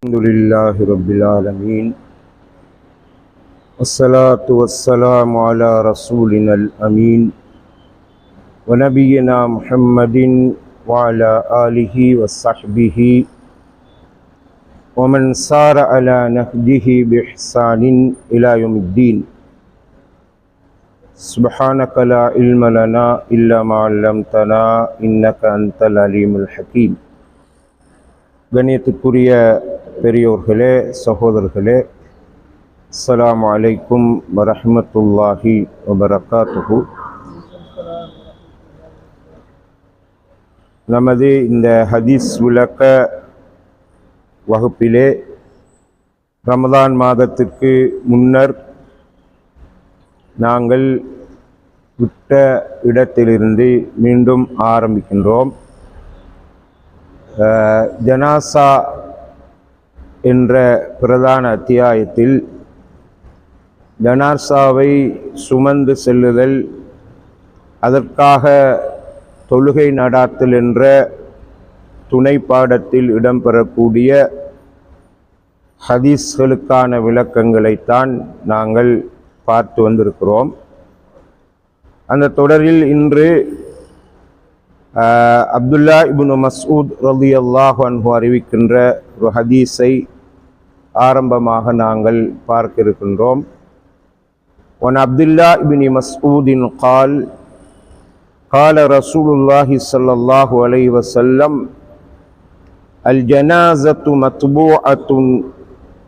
الحمد لله رب العالمين والصلاة والسلام على رسولنا الأمين ونبينا محمد وعلى آله وصحبه ومن سار على نهجه بإحسان إلى يوم الدين سبحانك لا علم لنا إلا ما علمتنا إنك أنت العليم الحكيم கண்ணியத்துக்குரிய பெரியோர்களே சகோதரர்களே அஸ்ஸலாமு அலைக்கும் வரஹ்மத்துல்லாஹி வபரகாத்துஹு. நமது இந்த ஹதீஸ் விளக்க வகுப்பிலே ரமதான் மாதத்திற்கு முன்னர் நாங்கள் விட்ட இடத்திலிருந்து மீண்டும் ஆரம்பிக்கின்றோம். ஜனாசா என்ற பிரதான அத்தியாயத்தில் ஜனார்சாவை சுமந்து செல்லுதல் அதற்காக தொழுகை நடாத்தல் என்ற துணை பாடத்தில் இடம்பெறக்கூடிய ஹதீஸ்களுக்கான விளக்கங்களைத்தான் நாங்கள் பார்த்து வந்திருக்கிறோம். அந்த தொடரில் இன்று ஆஹ், அப்துல்லா இப்னு மஸ்ஊத் ரலியல்லாஹு அன்ஹு அறிவிக்கின்ற ஒரு ஹதீஸை ஆரம்பமாக நாங்கள் பார்க்க இருக்கின்றோம் ஒன் அப்துல்லா இப்னி மஸ்ஊதின் கால் قال رسول الله صلى الله عليه وسلم الجنازة مطبوعة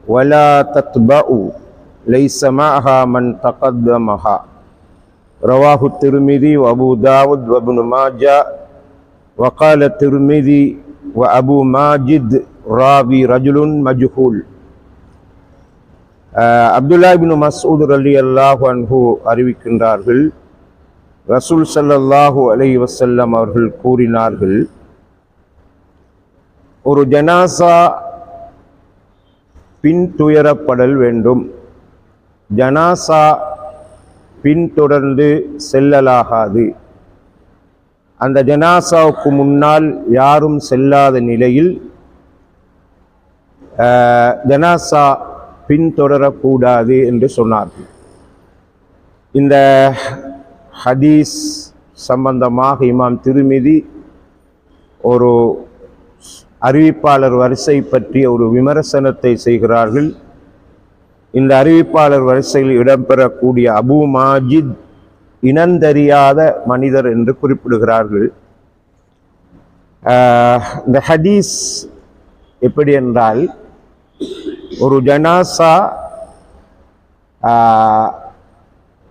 ولا تتبع ليس معها من تقدمها رواه الترمذي وابو داود وابن ماجه وقال الترمذي وابو ماجد راوي رجل مجهول அஹ், அப்துல்லா இப்னு மஸ்ஊத் அலி அல்லாஹு அன்ஹு அறிவிக்கின்றார்கள். ரசூல் ஸல்லல்லாஹு அலைஹி வசல்லம் அவர்கள் கூறினார்கள் ஒரு ஜனாசா பின்துயரப்படல் வேண்டும். ஜனாசா பின்தொடர்ந்து செல்லலாகாது. அந்த ஜனாசாவுக்கு முன்னால் யாரும் செல்லாத நிலையில் ஜனாசா பின்தொடரக்கூடாது என்று சொன்னார்கள் இந்த ஹதீஸ் சம்பந்தமாக இமாம் திருமிதி ஒரு அறிவிப்பாளர் வரிசை பற்றிய ஒரு விமர்சனத்தை செய்கிறார்கள். இந்த அறிவிப்பாளர் வரிசையில் இடம்பெறக்கூடிய அபு மாஜித் இனந்தறியாத மனிதர் என்று குறிப்பிடுகிறார்கள். இந்த ஹதீஸ் எப்படி என்றால் ஒரு ஜனாசா ஆஹ்,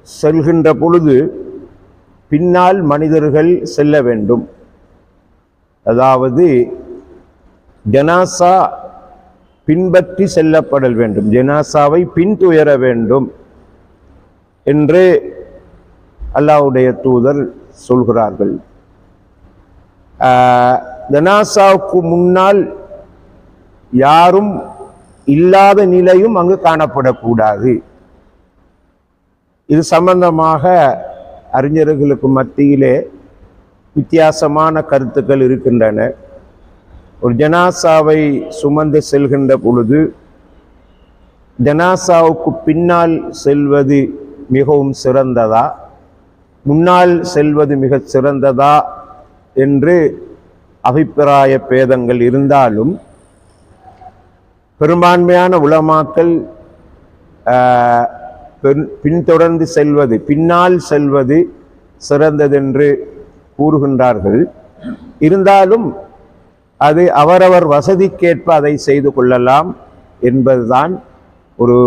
செல்கின்ற பொழுது பின்னால் மனிதர்கள் செல்ல வேண்டும். அதாவது ஜனாசா பின்பற்றி செல்லப்படல் வேண்டும். ஜனாசாவை பின்துயர வேண்டும் என்று அல்லாஹ்வுடைய தூதர் சொல்கிறார்கள். ஜனாசாவுக்கு முன்னால் யாரும் இல்லாத நிலையும் அங்கு காணப்படக்கூடாது. இது சம்பந்தமாக அறிஞர்களுக்கு மத்தியிலே வித்தியாசமான கருத்துக்கள் இருக்கின்றன. ஒரு ஜனாசாவை சுமந்து செல்கின்ற பொழுது ஜனாசாவுக்கு பின்னால் செல்வது மிகவும் சிறந்ததா? முன்னால் செல்வது மிக சிறந்ததா? என்று அபிப்பிராய பேதங்கள் இருந்தாலும் பெரும்பான்மையான உலமாக்கள் பின்தொடர்ந்து செல்வது பின்னால் செல்வது சிறந்ததென்று கூறுகின்றார்கள். இருந்தாலும் அது அவரவர் வசதிக்கேற்ப அதை செய்து கொள்ளலாம் என்பதுதான் ஒரு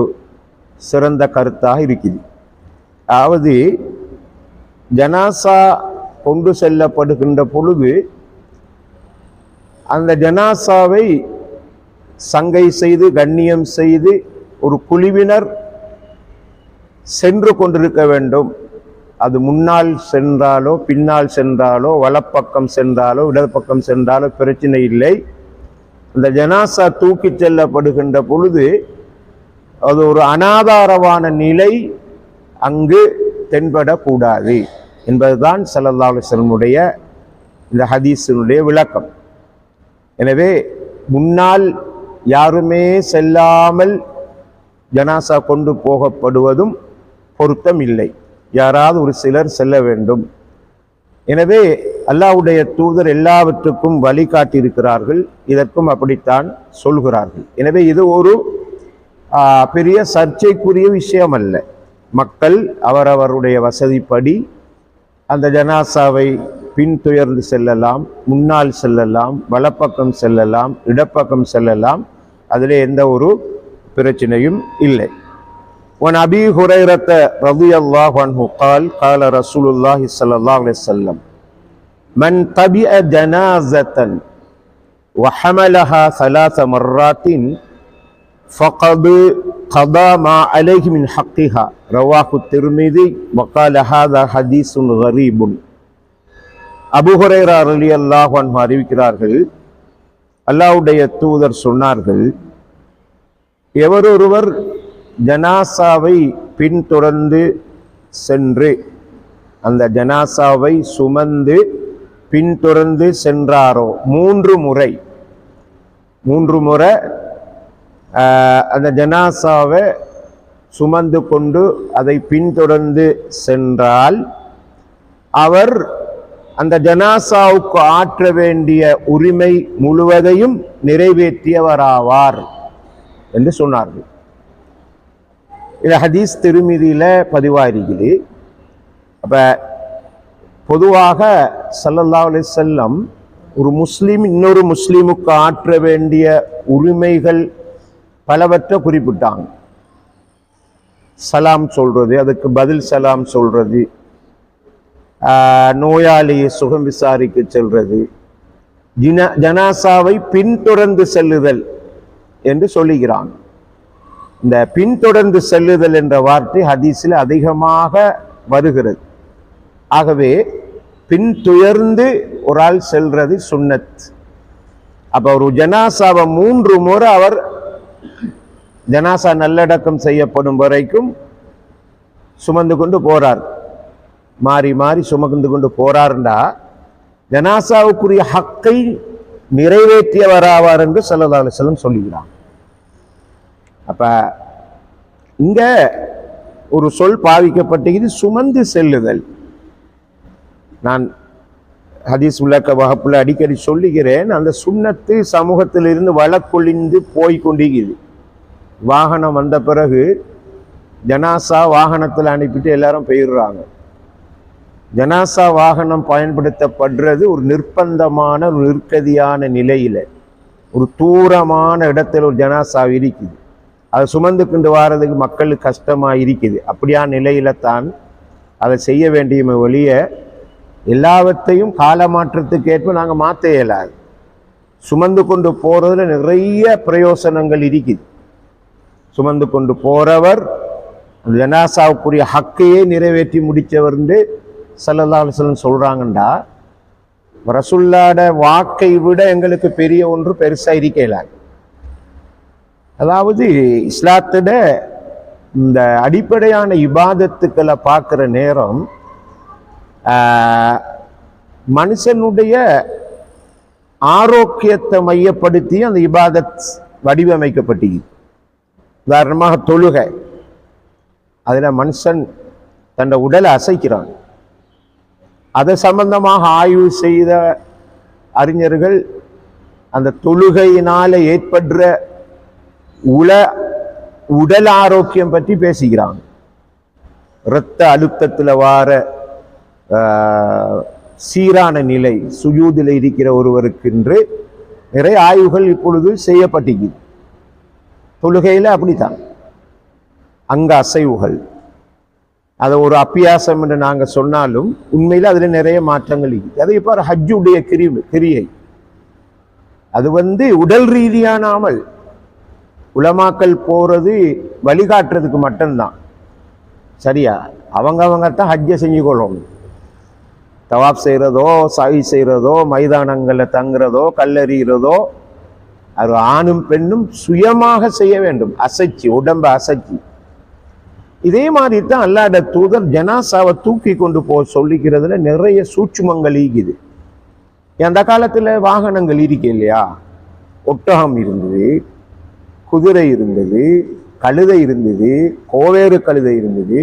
சிறந்த கருத்தாக இருக்குது. அதாவது ஜனாசா கொண்டு செல்லப்படுகின்ற பொழுது அந்த ஜனாசாவை சங்கை செய்து கண்ணியம் செய்து ஒரு குழுவினர் சென்று கொண்டிருக்க வேண்டும். அது முன்னால் சென்றாலோ பின்னால் சென்றாலோ வலப்பக்கம் சென்றாலோ இடப்பக்கம் சென்றாலோ பிரச்சனை இல்லை. அந்த ஜனாசா தூக்கி செல்லப்படுகின்ற பொழுது அது ஒரு அனாதாரமான நிலை அங்கு தென்படக்கூடாது என்பதுதான் ஸல்லல்லாஹு இந்த ஹதீஸினுடைய விளக்கம். எனவே முன்னால் யாருமே செல்லாமல் ஜனாசா கொண்டு போகப்படுவதும் பொருத்தம் இல்லை. யாராவது ஒரு சிலர் செல்ல வேண்டும். எனவே அல்லாஹ்வுடைய தூதர் எல்லாவற்றுக்கும் வழிகாட்டியிருக்கிறார்கள். இதற்கும் அப்படித்தான் சொல்கிறார்கள். எனவே இது ஒரு பெரிய சர்ச்சைக்குரிய விஷயம் அல்ல மக்கள் அவரவருடைய வசதிப்படி அந்த ஜனாசாவை பின்துயர்ந்து செல்லலாம் முன்னால் செல்லலாம் வலப்பக்கம் செல்லலாம் இடப்பக்கம் செல்லலாம். அதில் எந்த ஒரு பிரச்சனையும் இல்லை وعن أبي هريرة رضي الله عنه قال قال رسول الله صلى الله عليه وسلم من تبع جنازة وحملها ثلاث مرات فقد قضى ما عليه من حقها رواه الترمذي وقال هذا حديث غريب அபு ஹுரைரா ரலியல்லாஹு அன்ஹு அறிவிக்கிறார்கள் அல்லாவுடைய தூதர் சொன்னார்கள் எவரொருவர் ஜனாசாவை பின்தொடர்ந்து சென்று அந்த ஜனாசாவை சுமந்து பின்தொடர்ந்து சென்றாரோ? மூன்று முறை. மூன்று முறை அந்த ஜனாசாவை சுமந்து கொண்டு அதை பின்தொடர்ந்து சென்றால் அவர் அந்த ஜனாசாவுக்கு ஆற்ற வேண்டிய உரிமை முழுவதையும் நிறைவேற்றியவராவார் என்று சொன்னார்கள். இது ஹதீஸ் திருமிதியில் பதிவாயிருக்குது. அப்போ பொதுவாக சல்லல்லா அலி செல்லம் ஒரு முஸ்லீம் இன்னொரு முஸ்லீமுக்கு ஆற்ற வேண்டிய உரிமைகள் பலவற்றை குறிப்பிட்டாங்க. சலாம் சொல்கிறது அதுக்கு பதில் சலாம் சொல்கிறது நோயாளியை சுகம் விசாரிக்க செல்றது. ஜின ஜனாசாவை பின்தொடர்ந்து செல்லுதல் என்று சொல்லுகிறான். இந்த பின்தொடர்ந்து செல்லுதல் என்ற வார்த்தை ஹதீஸில் அதிகமாக வருகிறது. ஆகவே பின்துயர்ந்து ஒரு ஆள் செல்றது சுன்னத். அப்ப ஒரு ஜனாசாவை மூன்று முறை அவர் ஜனாசா நல்லடக்கம் செய்யப்படும் வரைக்கும் சுமந்து கொண்டு போறார். மாறி மாறி சுமந்து கொண்டு போறாருண்டா ஜனாசாவுக்குரிய ஹக்கை நிறைவேற்றியவராவார் என்று சல்லல்லாஹு அலைஹி சொல்லுகிறான் அப்ப இங்க ஒரு சொல் பாவிக்கப்பட்டிருக்கிறது சுமந்து செல்லுதல். நான் ஹதீஸ் விளக்க வகுப்பில் அடிக்கடி சொல்லுகிறேன் அந்த சுண்ணத்து சமூகத்திலிருந்து வழக்கொழிந்து போய் கொண்டிருக்குது. வாகனம் வந்த பிறகு ஜனாசா வாகனத்தில் அனுப்பிட்டு எல்லாரும் போயிடுறாங்க. ஜனாசா வாகனம் பயன்படுத்தப்படுறது ஒரு நிர்பந்தமான ஒரு நிற்கதியான நிலையில் ஒரு தூரமான இடத்துல ஒரு ஜனாசா இருக்குது. அதை சுமந்து கொண்டு வாரதுக்கு மக்களுக்கு கஷ்டமாக இருக்குது. அப்படியான நிலையில தான் அதை செய்ய வேண்டிய ஒழிய எல்லாவற்றையும் காலமாற்றத்துக்கு ஏற்ப நாங்கள் மாற்ற இயலாது. சுமந்து கொண்டு போகிறதுல நிறைய பிரயோசனங்கள் இருக்குது. சுமந்து கொண்டு போகிறவர் ஜனாசாவுக்குரிய ஹக்கையே நிறைவேற்றி முடித்தவர்ந்து சல்லல்லா அலிஸ்லன் சொல்கிறாங்கண்டா ரசுல்லாட வாக்கை விட எங்களுக்கு பெரிய ஒன்று பெருசாக இருக்கல. அதாவது இஸ்லாத்தோட இந்த அடிப்படையான இபாதத்துக்களை பார்க்குற நேரம் ஆஹ், மனுஷனுடைய ஆரோக்கியத்தை மையப்படுத்தி அந்த இபாதத் வடிவமைக்கப்பட்டிருக்கு. உதாரணமாக தொழுகை. அதில் மனுஷன் தன் உடலை அசைக்கிறான். அது சம்பந்தமாக ஆய்வு செய்த அறிஞர்கள் அந்த தொழுகையினால் ஏற்படுற உல உடல் ஆரோக்கியம் பற்றி பேசுகிறாங்க. இரத்த அழுத்தத்தில் வார சீரான நிலை சுயூதில் இருக்கிற ஒருவருக்கென்று நிறைய ஆய்வுகள் இப்பொழுது செய்யப்பட்டிருக்குது. தொழுகையில் அப்படித்தான். அங்க அசைவுகள். அதை ஒரு அப்பியாசம் என்று நாங்கள் சொன்னாலும் உண்மையில் அதில் நிறைய மாற்றங்கள் இருக்குது. அதே இப்போ ஹஜ்ஜுடைய கிரிவு கிரியை. அது வந்து உடல் ரீதியான அமல் உலமாக்கல் போகிறது வழிகாட்டுறதுக்கு மட்டும்தான். சரியா? அவங்க அவங்க தான் ஹஜ்ஜை செஞ்சு கொள்ளணும். தவாப் செய்கிறதோ சாய் செய்கிறதோ மைதானங்களில் தங்குறதோ கல்லறிகிறதோ அது ஆணும் பெண்ணும் சுயமாக செய்ய வேண்டும். அசைச்சு உடம்பை அசைச்சு. இதே மாதிரி தான் அல்லாட தூதர் ஜனாசாவை தூக்கி கொண்டு போக சொல்லிக்கிறதுல நிறைய சூட்சுமங்கள் ஈகுது. அந்த காலத்தில் வாகனங்கள் இருக்கு இல்லையா? ஒட்டகம் இருந்தது குதிரை இருந்தது கழுதை இருந்தது கோவேறு கழுதை இருந்தது.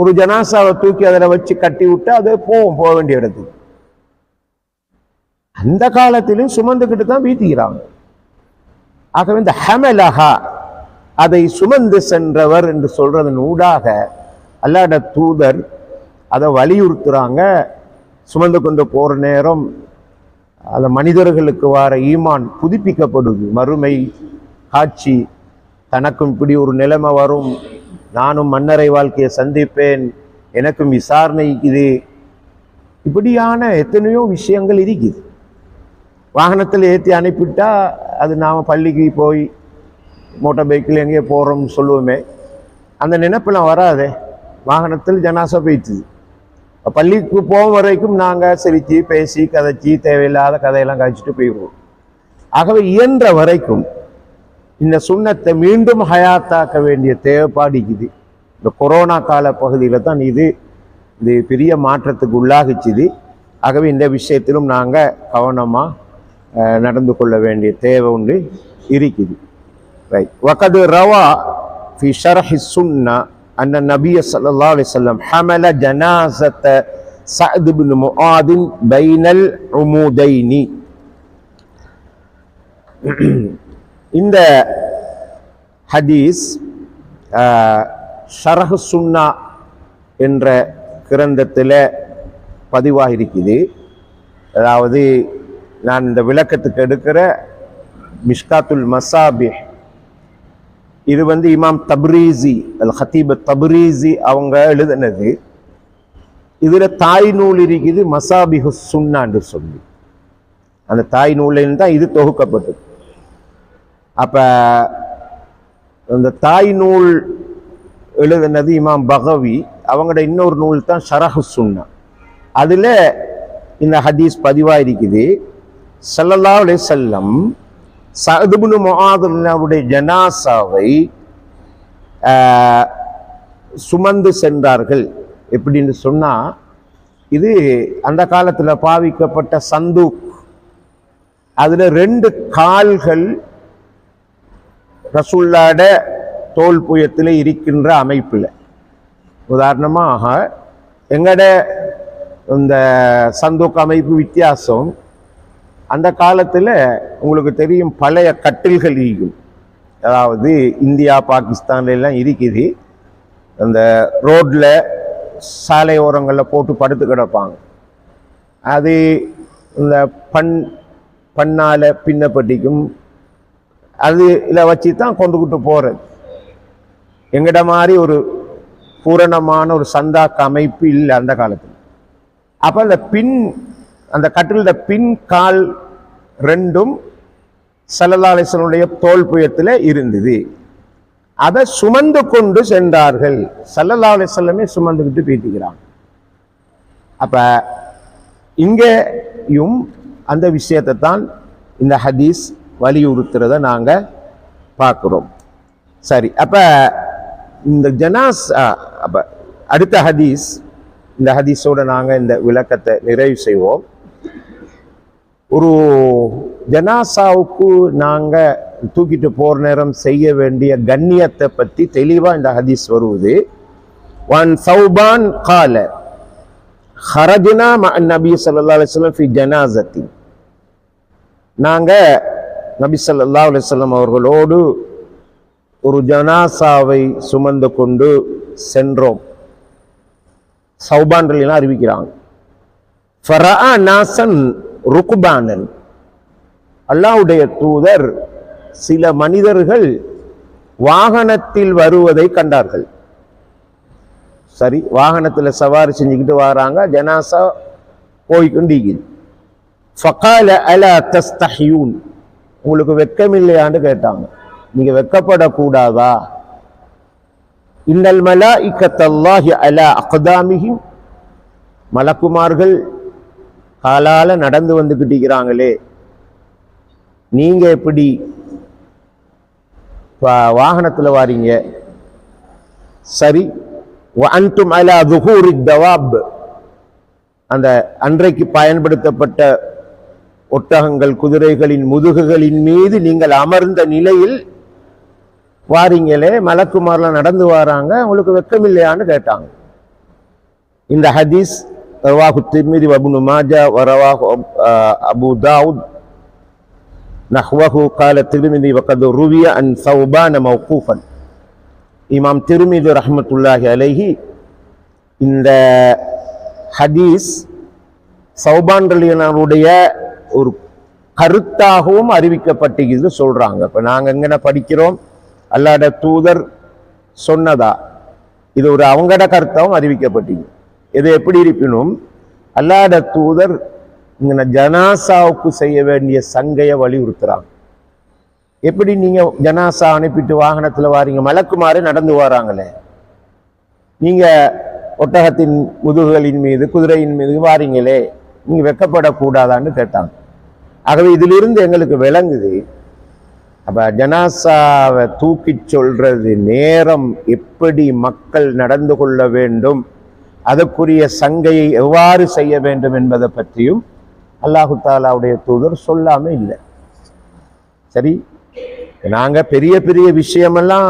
ஒரு ஜனாசாவை தூக்கி அதில் வச்சு கட்டி விட்டு அது போகும் போக வேண்டிய இடத்துக்கு. அந்த காலத்திலும் சுமந்துக்கிட்டு தான் வீட்டிக்கிறாங்க ஆகவே இந்த ஹமலஹா அதை சுமந்து சென்றவர் என்று சொல்றதன் ஊடாக அல்லாட தூதர் அதை வலியுறுத்துறாங்க. சுமந்து கொண்டு போகிற நேரம் அந்த மனிதர்களுக்கு வார ஈமான் புதுப்பிக்கப்படுது. மறுமை காட்சி தனக்கும் இப்படி ஒரு நிலைமை வரும். நானும் மன்னரை வாழ்க்கையை சந்திப்பேன். எனக்கும் விசாரணை இது இப்படியான எத்தனையோ விஷயங்கள் இருக்குது. வாகனத்தில் ஏற்றி அனுப்பிட்டா அது நாம் பள்ளிக்கு போய் மோட்டார் பைக்கில் எங்கேயோ போகிறோம்னு சொல்லுவோமே. அந்த நினைப்பெல்லாம் வராதே. வாகனத்தில் ஜனாசா போயிடுச்சு பள்ளிக்கு போகும் வரைக்கும் நாங்கள் சிரித்து பேசி கதைச்சி தேவையில்லாத கதையெல்லாம் கழிச்சிட்டு போயிடுவோம். ஆகவே இயன்ற வரைக்கும் இந்த சுண்ணத்தை மீண்டும் ஹயாத்தாக்க வேண்டிய தேவைப்பாடு இருக்குது. இந்த கொரோனா கால பகுதியில் தான் இது இது பெரிய மாற்றத்துக்கு உள்ளாகிச்சுது. ஆகவே இந்த விஷயத்திலும் நாங்கள் கவனமாக நடந்து கொள்ள வேண்டிய தேவை ஒன்று இருக்குது. ரைட் வகது ரவா ஃபி ஷரஹி சுன்னா அன்ன நபிய الله عليه وسلم ஹமல جنازة سعد بن معاذ பைனல் உமுதைனி இந்த ஹதீஸ் ஷரஹ் சுன்னா என்ற கிரந்தத்தில் பதிவாக இருக்குது அதாவது நான் இந்த விளக்கத்துக்கு எடுக்கிற மிஷ்காத்துல் மசாபி இது வந்து இமாம் தப்ரீசி அல் ஹத்தீப் தப்ரீசி அவங்க எழுதினது. இதில் தாய் நூல் இருக்குது மசாபிஹு சுன்னான்னு சொல்லி. அந்த தாய் நூலில் தான் இது தொகுக்கப்பட்டது. அப்போ அந்த தாய் நூல் எழுதினது இமாம் பகவி அவங்களோட இன்னொரு நூல் தான் ஷரஹு சுன்னா. அதில் இந்த ஹதீஸ் பதிவாக இருக்குது சல்லல்லா அலே செல்லம் சதுபுனு மொஹாதுல்லாவுடைய ஜனாசாவை சுமந்து சென்றார்கள். எப்படின்னு சொன்னால் இது அந்த காலத்தில் பாவிக்கப்பட்ட சந்தூக். அதில் ரெண்டு கால்கள் ரசுல்லாட தோல் புயத்தில் இருக்கின்ற அமைப்பில். உதாரணமாக எங்கட இந்த சந்தூக் அமைப்பு வித்தியாசம் அந்த காலத்தில் உங்களுக்கு தெரியும் பழைய கட்டில்கள் இருக்கும் அதாவது இந்தியா பாகிஸ்தான்லாம் இருக்குது அந்த ரோட்டில் சாலையோரங்களில் போட்டு படுத்து கிடப்பாங்க. அது இந்த பண் பண்ணால் பின்னப்பட்டிக்கும் அது இதை வச்சு தான் கொண்டுக்கிட்டு போகிறது எங்கிட்ட மாதிரி ஒரு பூரணமான ஒரு சந்தாக்க அமைப்பு இல்லை அந்த காலத்தில். அப்போ அந்த பின் அந்த கட்டிலோட பின் கால் ரெண்டும் சல்லல்லாசனுடைய தோல் புயத்தில் இருந்தது. அதை சுமந்து கொண்டு சென்றார்கள். சல்லல்லா அலிசல்லமே சுமந்துக்கிட்டு பீட்டிக்கிறாங்க அப்போ இங்கேயும் அந்த விஷயத்தை தான் இந்த ஹதீஸ் வலியுறுத்துறத நாங்கள் பார்க்குறோம். சரி அப்போ இந்த ஜனாஸ் அப்போ அடுத்த ஹதீஸ் இந்த ஹதீஸோட நாங்கள் இந்த விளக்கத்தை நிறைவு செய்வோம். ஒரு ஜனாசாவுக்கு நாங்கள் தூக்கிட்டு போகிற நேரம் செய்ய வேண்டிய கண்ணியத்தை பற்றி தெளிவாக இந்த ஹதீஸ் வருவது. ஒன் சௌபான் கால ஹரஜினா நபி சல்லா அலைஹி ஃபி ஜனாசத்தி நாங்கள் நபி சல்லா அலைஹி அவர்களோடு ஒரு ஜனாசாவை சுமந்து கொண்டு சென்றோம். சௌபான்கள் அறிவிக்கிறாங்க. ஃபரா நாசன் ருக்குபானன் அல்லாஹ்வுடைய தூதர் சில மனிதர்கள் வாகனத்தில் வருவதை கண்டார்கள். சரி வாகனத்தில் சவாரி செஞ்சுக்கிட்டு வராங்க ஜனாசா போய்கொண்டிருக்குது. ஃபகால அல தஸ்தஹியூன். உங்களுக்கு வெக்கமில்லையான்னு கேட்டாங்க. நீங்க வெக்கப்படக்கூடாதா? இன்னல் மலா இக்கத்தல்லாஹி அலா அக்தாமிஹிம். மலக்குமார்கள் காலால் நடந்து வந்துக்கிட்டிருக்கிறாங்களே நீங்கள் எப்படி வாகனத்தில் வாரீங்க? சரி. அன்டும் அலா துஹூரி தவாப். அந்த அன்றைக்கு பயன்படுத்தப்பட்ட ஒட்டகங்கள் குதிரைகளின் முதுகுகளின் மீது நீங்கள் அமர்ந்த நிலையில் வாரீங்களே மலக்குமாரில் நடந்து வராங்க உங்களுக்கு வெக்கம் இல்லையான்னு கேட்டாங்க. இந்த ஹதீஸ் ரவாஹு திருமிதி வபுனு மாஜா வரவாஹு அபு தாவுத் நஹ்வஹு கால திருமிதி வகது ருவிய அன் சௌபான மௌகூஃபன் இமாம் திருமிது ரஹ்மத்துல்லாஹி அலைஹி இந்த ஹதீஸ் சௌபான் ரலியனாருடைய ஒரு கருத்தாகவும் அறிவிக்கப்பட்டிருக்குது சொல்கிறாங்க இப்போ நாங்கள் எங்கன படிக்கிறோம் அல்லாட தூதர் சொன்னதா இது ஒரு அவங்கட கருத்தாகவும் அறிவிக்கப்பட்டது இது எப்படி இருப்பினும் அல்லாட தூதர் இங்க ஜனாசாவுக்கு செய்ய வேண்டிய சங்கையை வலியுறுத்துறாங்க. எப்படி நீங்க ஜனாசா அனுப்பிட்டு வாகனத்தில் வாரீங்க? மலக்குமாறு நடந்து வராங்களே. நீங்க ஒட்டகத்தின் முதுகுகளின் மீது குதிரையின் மீது வாரீங்களே. நீங்க வெக்கப்படக்கூடாதான்னு கேட்டாங்க. ஆகவே இதிலிருந்து எங்களுக்கு விளங்குது அப்ப ஜனாசாவை தூக்கி சொல்றது நேரம் எப்படி மக்கள் நடந்து கொள்ள வேண்டும் அதற்குரிய சங்கையை எவ்வாறு செய்ய வேண்டும் என்பதை பற்றியும் அல்லாஹு தாலாவுடைய தூதர் சொல்லாம இல்லை. சரி நாங்கள் பெரிய பெரிய விஷயமெல்லாம்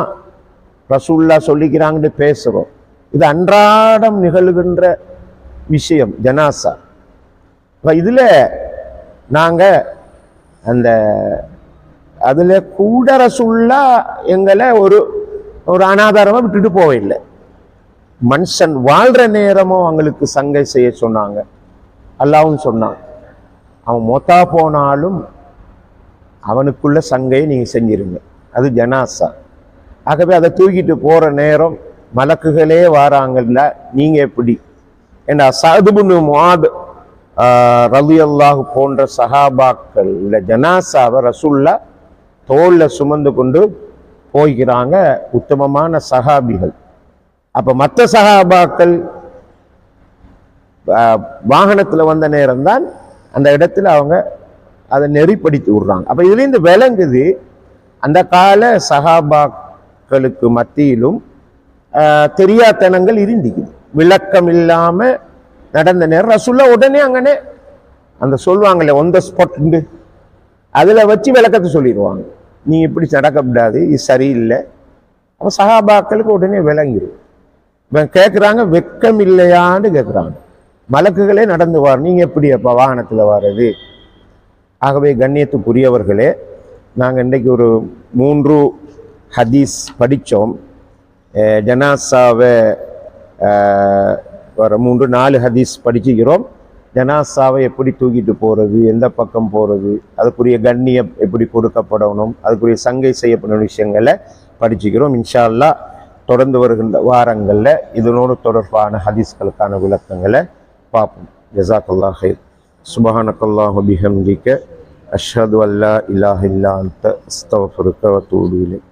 ரசூல்லா சொல்லிக்கிறாங்கன்னு பேசுகிறோம் இது அன்றாடம் நிகழ்கின்ற விஷயம் ஜனாசா. இப்போ இதில் நாங்கள் அந்த அதில் கூட ரசூல்லா எங்களை ஒரு ஒரு அனாதாரமாக விட்டுட்டு போவில்லை மனுஷன் வாழ்ற நேரமும் அவங்களுக்கு சங்கை செய்ய சொன்னாங்க. அல்லாவும் சொன்னான். அவன் மொத்தா போனாலும் அவனுக்குள்ள சங்கையை நீங்கள் செஞ்சிருங்க. அது ஜனாசா. ஆகவே அதை தூக்கிட்டு போகிற நேரம் மலக்குகளே வாராங்கல்ல நீங்கள் எப்படி? ஏன்னா சதுபுனு மாத் ரவி அல்லாஹு போன்ற சஹாபாக்கள் இல்ல ஜனாசாவை ரசுல்லா தோளில் சுமந்து கொண்டு போய்கிறாங்க உத்தமமான சஹாபிகள். அப்போ மற்ற சகாபாக்கள் வாகனத்தில் வந்த நேரம்தான் அந்த இடத்துல அவங்க அதை நெறிப்படுத்தி விடுறாங்க. அப்போ இதுலேருந்து விளங்குது அந்த கால சகாபாக்களுக்கு மத்தியிலும் தெரியாதனங்கள் தெரியாத்தனங்கள் இருந்திக்குது. விளக்கம் இல்லாமல் நடந்த நேரம் ரசுல்லா உடனே அங்கனே அந்த சொல்லுவாங்களே ஒன் த ஸ்பாட் அதில் வச்சு விளக்கத்தை சொல்லிடுவாங்க. நீ இப்படி நடக்கக்கூடாது இது சரியில்லை. அப்போ சகாபாக்களுக்கு உடனே விளங்கிடும் கேட்குறாங்க வெக்கம் இல்லையான்னு கேட்குறாங்க மலக்குகளே நடந்து வார் நீங்கள் எப்படி அப்போ வாகனத்தில் வர்றது ஆகவே கண்ணியத்துக்குரியவர்களே நாங்கள் இன்றைக்கு ஒரு மூன்று ஹதீஸ் படித்தோம் ஜனாசாவை வர மூன்று நாலு ஹதீஸ் படிச்சுக்கிறோம். ஜனாசாவை எப்படி தூக்கிட்டு போகிறது எந்த பக்கம் போகிறது அதுக்குரிய கண்ணியம் எப்படி கொடுக்கப்படணும் அதுக்குரிய சங்கை செய்யப்படும் விஷயங்களை படிச்சுக்கிறோம். இன்ஷா அல்லாஹ் தொடர்ந்து வருகின்ற வாரங்களில் இதனோடு தொடர்பான ஹதீஸ்களுக்கான விளக்கங்களை பார்ப்போம். ஜசாக்கல்லா ஹைர் சுபஹானக்கல்லாஹு பிஹம்திக்க அஷ்ஹது அல்லா இலாஹ இல்லா அன்த. அஸ்தக்ஃபிருக்க வ தூபு இலைக்.